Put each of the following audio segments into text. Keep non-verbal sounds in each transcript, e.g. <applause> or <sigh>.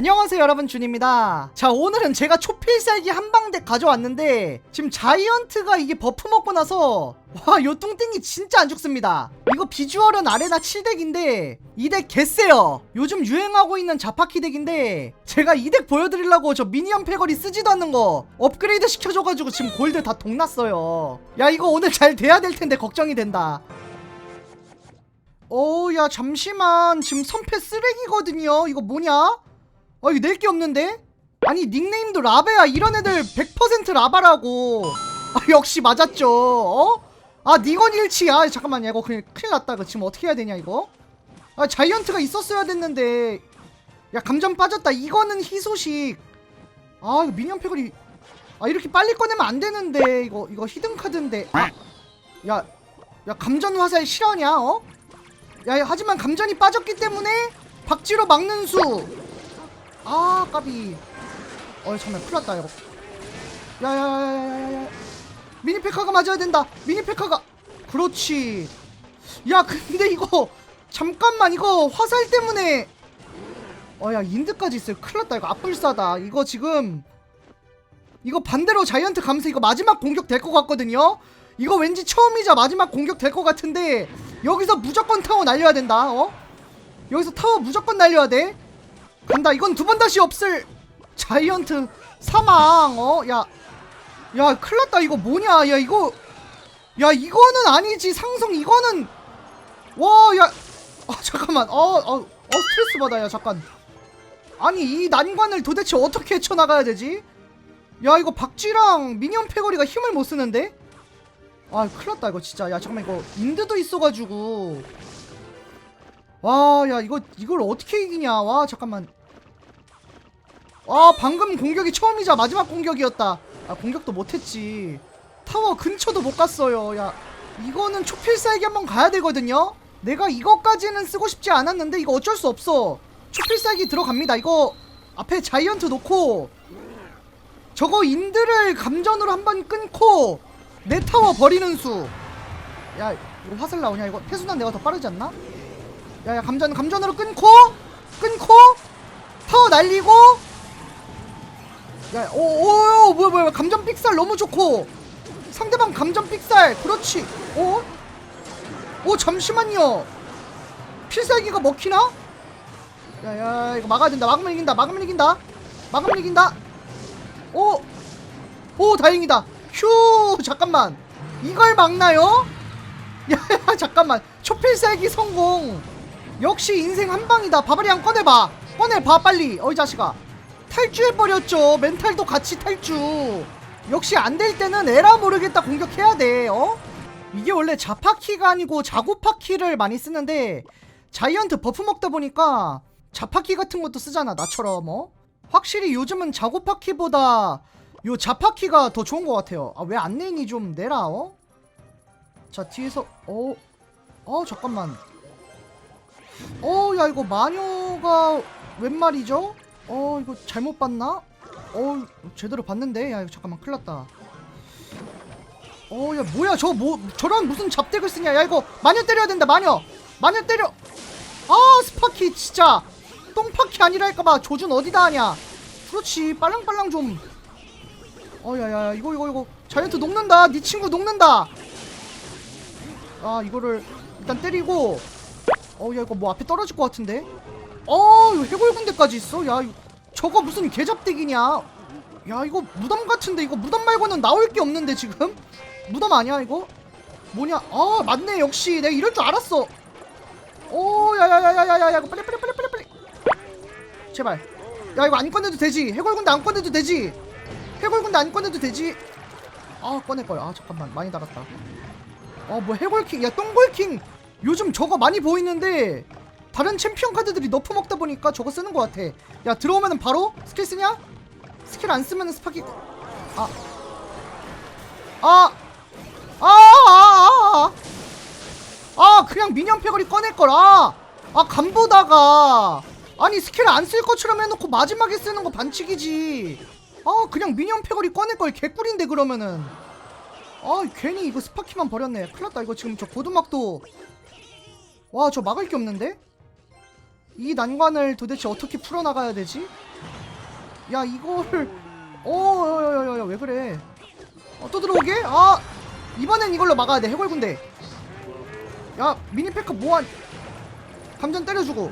안녕하세요 여러분. 준입니다. 자 오늘은 제가 초필살기 한방덱 가져왔는데 지금 자이언트가 이게 버프 먹고 나서 와요 뚱땡이 진짜 안 죽습니다. 이거 비주얼은 아레나 7덱인데 이 덱 개쎄요. 요즘 유행하고 있는 자파키 덱인데 제가 이 덱 보여드리려고 저 미니언 패거리 쓰지도 않는 거 업그레이드 시켜줘가지고 지금 골드 다 동났어요. 야 이거 오늘 잘 돼야 될 텐데 걱정이 된다. 어야 잠시만. 지금 선패 쓰레기거든요. 이거 뭐냐? 아 이거 낼 게 없는데? 아니 닉네임도 라베야. 이런 애들 100% 라바라고. 아 역시 맞았죠. 어? 아 니건 일치 아 잠깐만 이거 그냥 큰일 났다. 이거 지금 어떻게 해야 되냐 이거? 아 자이언트가 있었어야 됐는데. 야 감정 빠졌다. 이거는 희소식. 아 이거 미니언 패거리. 아 이렇게 빨리 꺼내면 안 되는데. 이거 이거 히든 카드인데. 아, 야, 야 감전 화살 실화냐 어? 야 야, 하지만 감전이 빠졌기 때문에 박지로 막는 수 아 까비. 어이 잠깐만 큰일 났다 이거. 야야야야야야 미니페카가 맞아야 된다. 미니페카가. 그렇지. 야 근데 이거 잠깐만 이거 화살 때문에. 어야 인드까지 있어요. 큰일 났다 이거. 앞불사다. 이거 지금. 이거 반대로 자이언트 가면서 이거 마지막 공격 될 것 같거든요? 이거 왠지 처음이자 마지막 공격 될 것 같은데 여기서 무조건 타워 날려야 된다 어? 여기서 타워 무조건 날려야 돼 간다. 이건 두 번 다시 없을 자이언트 사망. 어야야 큰일났다. 이거 뭐냐? 야 이거. 야 이거는 아니지. 상성 이거는. 와야. 아 잠깐만. 어어 어, 어, 스트레스 받아 야 잠깐. 아니 이 난관을 도대체 어떻게 헤쳐나가야 되지? 야 이거 박쥐랑 미니언 패거리가 힘을 못 쓰는데? 아 큰일났다 이거 진짜. 야 잠깐만. 이거 인드도 있어가지고 와 야 이거 이걸 어떻게 이기냐? 와 잠깐만. 아 방금 공격이 처음이자 마지막 공격이었다. 아 공격도 못했지. 타워 근처도 못 갔어요. 야 이거는 초필살기 한번 가야 되거든요? 내가 이거까지는 쓰고 싶지 않았는데 이거 어쩔 수 없어. 초필살기 들어갑니다. 이거 앞에 자이언트 놓고 저거 인드를 감전으로 한번 끊고 내 타워 버리는 수 야 이거 화살 나오냐 이거? 태순한 내가 더 빠르지 않나? 야야 감전 감전으로 끊고 끊고 타워 날리고. 야오오 뭐야 뭐야. 감전 삑살 너무 좋고. 상대방 감전 삑살. 그렇지. 오? 오 잠시만요. 필살기가 먹히나? 야야 이거 막아야 된다. 막으면 이긴다. 막으면 이긴다. 막으면 이긴다. 오! 오 다행이다. 휴 잠깐만. 이걸 막나요? <laughs> 야 잠깐만. 초필살기 성공 역시 인생 한 방이다 바바리안 꺼내봐 꺼내봐 빨리 어이 자식아 탈주해버렸죠 멘탈도 같이 탈주 역시 안 될 때는 에라 모르겠다 공격해야 돼 어? 이게 원래 자파키가 아니고 자고파키를 많이 쓰는데 자이언트 버프 먹다 보니까 자파키 같은 것도 쓰잖아 나처럼 어? 확실히 요즘은 자고파키보다 요 자파키가 더 좋은 것 같아요 아 왜 안내인이 좀 내라 어? 자 뒤에서 어? 어 잠깐만 어 야 이거 마녀가 웬 말이죠? 어 이거 잘못 봤나? 어 제대로 봤는데? 야 이거 잠깐만 큰일 났다. 어 야 뭐야 저 뭐 저런 무슨 잡덱을 쓰냐? 야 이거 마녀 때려야 된다 마녀! 마녀 때려! 아 스파키 진짜! 똥파키 아니랄까봐 조준 어디다 하냐? 그렇지 빨랑빨랑 좀. 어 야 야 이거 이거 이거. 자이언트 녹는다. 네 친구 녹는다. 아 이거를 일단 때리고 어 야 이거 뭐 앞에 떨어질 것 같은데? 어 이거 해골 군대까지 있어? 야 저거 무슨 개잡대기냐? 야 이거 무덤 같은데? 이거 무덤 말고는 나올 게 없는데 지금? 무덤 아니야 이거? 뭐냐? 아 맞네 역시. 내가 이럴 줄 알았어. 오 야 야 야 야 야 야 이거 빨리 빨리 빨리 빨리 빨리. 제발. 야 이거 안 꺼내도 되지. 해골 군대 안 꺼내도 되지. 해골 군대 안 꺼내도 되지. 아 꺼낼 거야. 아 잠깐만. 많이 달았다. 어 뭐 해골킹 야 똥골킹 요즘 저거 많이 보이는데 다른 챔피언 카드들이 너프 먹다 보니까 저거 쓰는 것 같아 야 들어오면은 바로 스킬 쓰냐? 스킬 안 쓰면은 스파키 아 아! 아! 아! 아! 아! 그냥 미니언 패거리 꺼낼걸 아! 아 간보다가 아니 스킬 안 쓸 것처럼 해놓고 마지막에 쓰는 거 반칙이지 아 그냥 미니언 패거리 꺼낼걸 개꿀인데 그러면은 아 괜히 이거 스파키만 버렸네. 큰일났다. 이거 지금 저 고두막도. 와 저 막을 게 없는데? 이 난관을 도대체 어떻게 풀어나가야 되지? 야 이거를. 어여여여여 왜 그래? 어, 또 들어오게? 아 이번엔 이걸로 막아야 돼. 해골군대. 야 미니페카 뭐한. 감전 때려주고.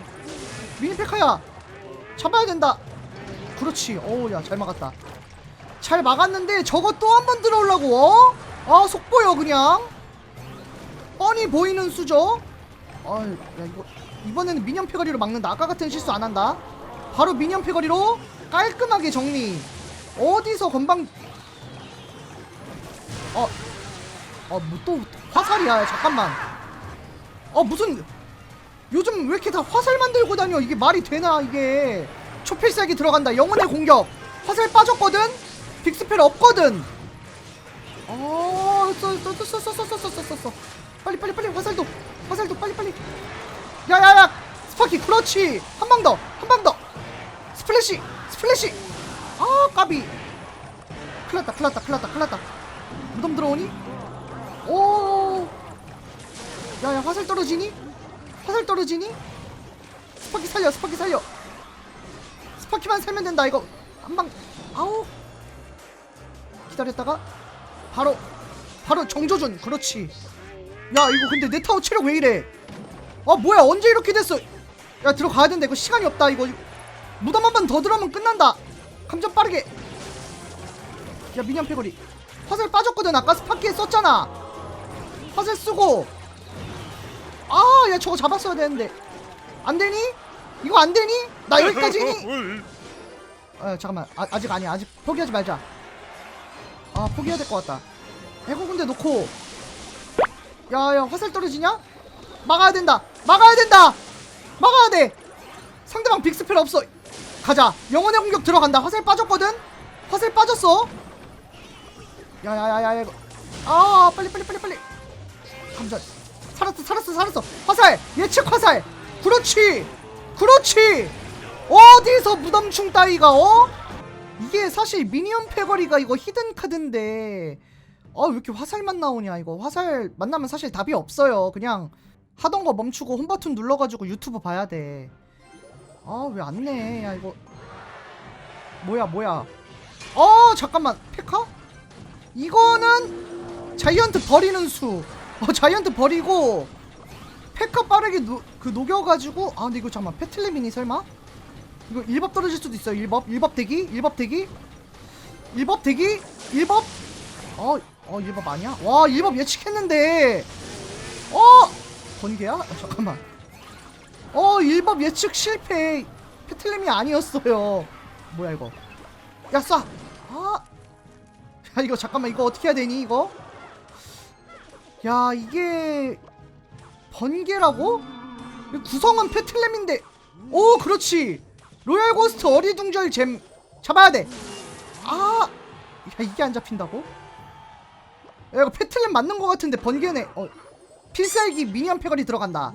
미니페카야. 잡아야 된다. 그렇지. 어우 야 잘 막았다. 잘 막았는데 저거 또 한 번 들어오려고 어? 아 속보여 그냥 뻔히 보이는 수죠 아야 이거 이번에는 미니언 패거리로 막는다 아까 같은 실수 안 한다 바로 미니언 패거리로 깔끔하게 정리 어디서 건방 어, 어, 뭐또 화살이야. 잠깐만. 어, 무슨 요즘 왜 이렇게 다 화살 만들고 다녀? 이게 말이 되나 이게? 초필살기 들어간다. 영혼의 공격. 화살 빠졌거든. 빅스펠 없거든. 어, 써써써써써써써써 빨리 빨리 빨리 화살도 화살도 빨리 빨리. 야야야, 스파키 그렇지. 한 방 더, 한 방 더. 스플래시, 스플래시. 아, 까비. 큰일났다, 큰일났다, 큰일났다, 큰일났다. 무덤 들어오니? 오. 야야 화살 떨어지니? 화살 떨어지니? 스파키 살려 스파키 살려 스파키만 살면 된다 이거 한 방 아우 기다렸다가 바로 바로 정조준 그렇지. 야 이거 근데 내 타워 체력 왜 이래? 아 뭐야 언제 이렇게 됐어? 야 들어가야 된다. 이거 시간이 없다 이거. 무덤 한 번 더 들어오면 끝난다. 감정 빠르게. 야 미니언 패거리. 화살 빠졌거든. 아까 스파키에 썼잖아. 화살 쓰고. 아 야 저거 잡았어야 되는데. 안되니? 이거 안되니? 나 여기까지니? 아 <laughs> 잠깐만. 아, 아직 아니야. 아직 포기하지 말자 아 포기해야 될 것 같다. 해고군대 놓고. 야야 화살 떨어지냐? 막아야 된다. 막아야 된다. 막아야 돼. 상대방 빅스펠 없어. 가자. 영혼의 공격 들어간다. 화살 빠졌거든? 화살 빠졌어? 야야야야 이거. 아 빨리 빨리 빨리 빨리. 감전. 살았어 살았어 살았어. 화살! 예측 화살! 그렇지! 그렇지! 어디서 무덤충 따위가 어 이게 사실 미니언 패거리가 이거 히든 카드인데 아 왜 이렇게 화살만 나오냐 이거. 화살 만나면 사실 답이 없어요. 그냥 하던 거 멈추고 홈버튼 눌러가지고 유튜브 봐야 돼아 왜 안 내? 야 이거. 뭐야 뭐야. 어 잠깐만. 페카? 이거는 자이언트 버리는 수. 어, 자이언트 버리고 페카 빠르게 노, 그 녹여가지고 아 근데 이거 잠깐만. 페틀레미니 설마? 이거 1법 떨어질 수도 있어요. 1법 1법 대기 1법 대기. 1법 대기 1법. 어, 어 1법 아니야? 와 1법 예측했는데. 어 번개야? 어, 잠깐만. 어 1법 예측 실패. 페틀레미 아니었어요. 뭐야 이거? 야 쏴! 아. 야 이거 잠깐만. 이거 어떻게 해야 되니 이거? 야 이게 번개라고? 구성은 페틀렘인데. 오 그렇지 로얄 고스트 어리둥절 잼 잡아야 돼 아 야 이게 안 잡힌다고? 야 이거 페틀렘 맞는 거 같은데 번개네 어 필살기 미니언 패거리 들어간다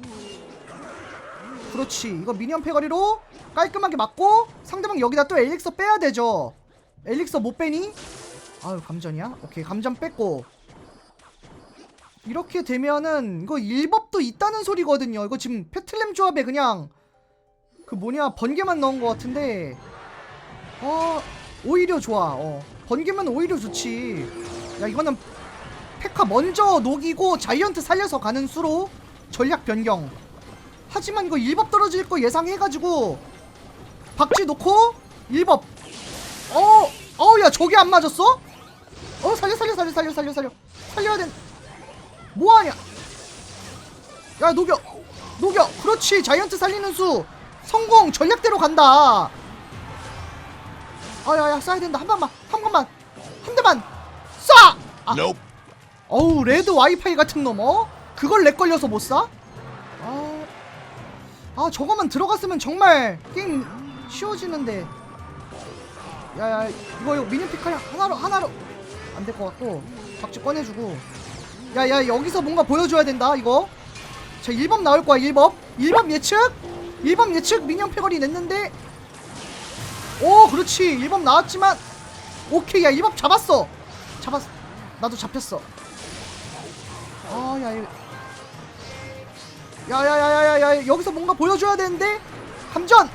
그렇지 이거 미니언 패거리로 깔끔하게 맞고 상대방 여기다 또 엘릭서 빼야 되죠 엘릭서 못 빼니? 아유 감전이야? 오케이 감전 뺐고 이렇게 되면은 이거 일법도 있다는 소리거든요 이거 지금 페틀렘 조합에 그냥 그 뭐냐 번개만 넣은 것 같은데 어 오히려 좋아 어 번개면 오히려 좋지 야 이거는 페카 먼저 녹이고 자이언트 살려서 가는 수로 전략 변경 하지만 이거 일법 떨어질 거 예상해가지고 박쥐 놓고 일법 어, 어, 야, 저게 안 맞았어? 어, 살려, 살려, 살려, 살려, 살려, 살려. 살려야 된. 뭐하냐? 야, 녹여. 녹여. 그렇지. 자이언트 살리는 수. 성공. 전략대로 간다. 아, 야, 야, 쏴야 된다. 한 방만. 한 번만. 한 대만. 쏴! 아, Nope. 어우, 레드 와이파이 같은 놈, 어? 그걸 렉 걸려서 못 쏴? 아, 아, 저거만 들어갔으면 정말 게임 쉬워지는데. 야야 이거 이거 미니언 피카야 하나로 하나로 안 될 것 같고 박쥐 꺼내주고 야야 여기서 뭔가 보여줘야 된다 이거 자 1법 나올 거야 1법 1법 예측 1법 예측 미니언 패거리 냈는데 오 그렇지. 1법 나왔지만 오케이. 야 1법 잡았어. 잡았어 나도 잡혔어. 아야 야야야야야 여기서 뭔가 보여줘야 되는데? 감전!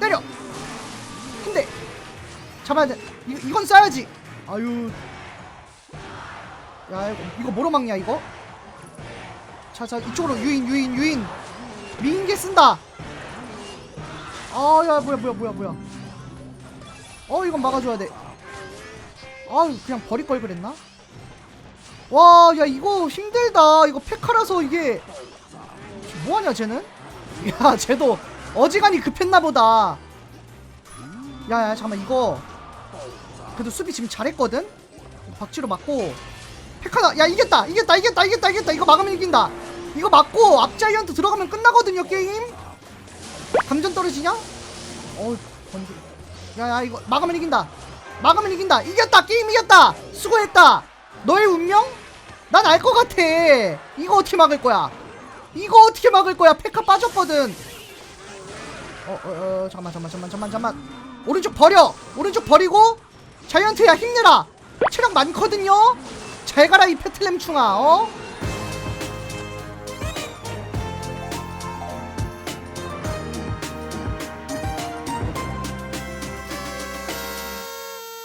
때려! 한대 잡아야 돼. 이, 이건 쏴야지. 아유. 야 이거 뭐로 막냐 이거? 자자 이쪽으로 유인 유인 유인 미인계 쓴다. 아야 뭐야 뭐야 뭐야 뭐야. 어 이건 막아줘야 돼. 아유 그냥 버릴 걸 그랬나? 와 야 이거 힘들다. 이거 페카라서 이게 뭐하냐 쟤는? <laughs> 야 쟤도 어지간히 급했나 보다. 야야 잠깐만 이거 그래도 수비 지금 잘했거든? 박지로 맞고 페카다 야 이겼다 이겼다 이겼다 이겼다 이겼다. 이거 막으면 이긴다 이거 맞고 앞자이언트 들어가면 끝나거든요 게임 감전 떨어지냐 어우 번지 야야 이거 막으면 이긴다 막으면 이긴다 이겼다 게임 이겼다 수고했다 너의 운명? 난 알 것 같아 이거 어떻게 막을 거야 이거 어떻게 막을 거야 페카 빠졌거든 어, 어, 어, 잠깐만, 잠깐만, 잠깐만, 잠깐만, 잠깐만. 오른쪽 버려! 오른쪽 버리고, 자이언트야, 힘내라! 체력 많거든요? 잘 가라, 이 페틀렘충아, 어?